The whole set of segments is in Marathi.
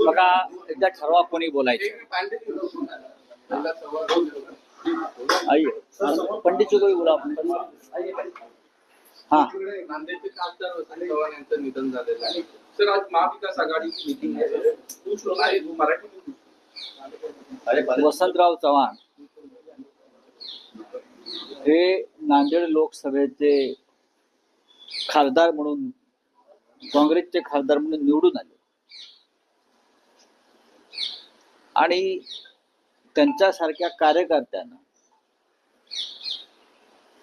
बघा एकदा ठरवा कोणी बोलायचं. आई पंडित चौधरी बोला आपण? हा. नांदेडचे खासदार वसंत चव्हाण यांचं निधन झालेलं आहे सर आज महाविकास आघाडीची मीटिंग आहे तू श्रोता आहे तू मराठी अरे बरं. वसंतराव चव्हाण. हे नांदेड लोकसभेचे खासदार म्हणून काँग्रेसचे खासदार म्हणून निवडून आले. आणि त्यांच्यासारख्या कार्यकर्त्यांना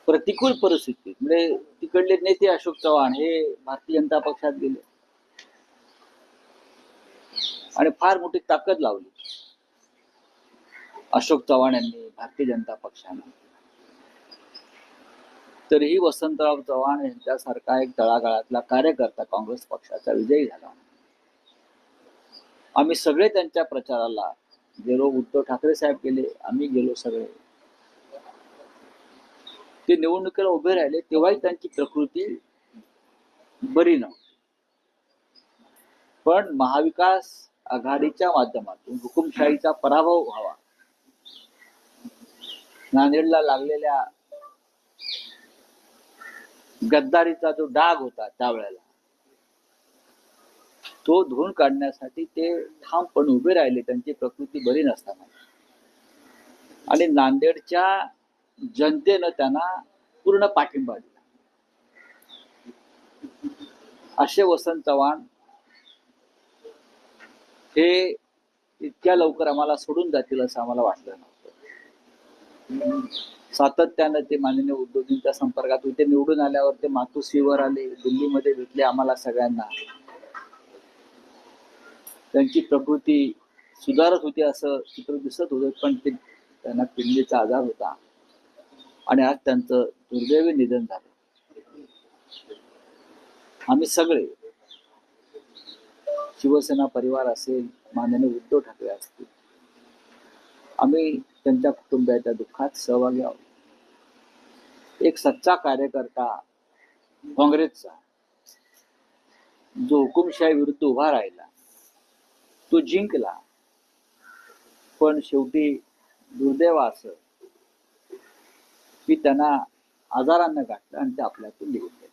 प्रतिकूल परिस्थितीत म्हणजे तिकडले नेते अशोक चव्हाण हे भारतीय जनता पक्षात गेले. आणि फार मोठी ताकद लावली. अशोक चव्हाण यांनी भारतीय जनता पक्षाने तरीही वसंतराव चव्हाण यांच्यासारखा एक तळागाळातला कार्यकर्ता काँग्रेस पक्षाचा विजयी झाला. आम्ही सगळे त्यांच्या प्रचाराला गेलो उद्धव ठाकरे साहेब गेले आम्ही गेलो सगळे. ते निवडणुकीला उभे राहिले तेव्हाही त्यांची प्रकृती बरी नव्हती. पण महाविकास आघाडीच्या माध्यमातून हुकुमशाहीचा पराभव व्हावा नांदेडला लागलेल्या गद्दारीचा जो डाग होता त्यावेळेला तो धुवून काढण्यासाठी ते ठामपण उभे राहिले त्यांची प्रकृती बरी नसताना. आणि नांदेडच्या जनतेनं त्यांना पूर्ण पाठिंबा दिला. असे वसंत चव्हाण हे इतक्या लवकर आम्हाला सोडून जातील असं आम्हाला वाटलं नव्हतं. सातत्यानं ते माननीय उद्योगींच्या संपर्कात होते. निवडून आल्यावर ते मातोश्रीवर आले दिल्लीमध्ये भेटले आम्हाला सगळ्यांना. त्यांची प्रकृती सुधारत होती असं चित्र दिसत होतं पण ते त्यांना पिंडीचा आजार होता. आणि आज त्यांचं दुर्दैवी निधन झालं. आम्ही सगळे शिवसेना परिवार असेल माननीय उद्धव ठाकरे असतील आम्ही त्यांच्या कुटुंबियाच्या दुःखात सहभागी आहोत. एक सच्चा कार्यकर्ता काँग्रेसचा जो हुकुमशाही विरुद्ध उभा राहिला तो जिंकला. पण शेवटी दुर्दैव असं की त्यांना आजारांना गाठलं आणि ते आपल्यातून निघून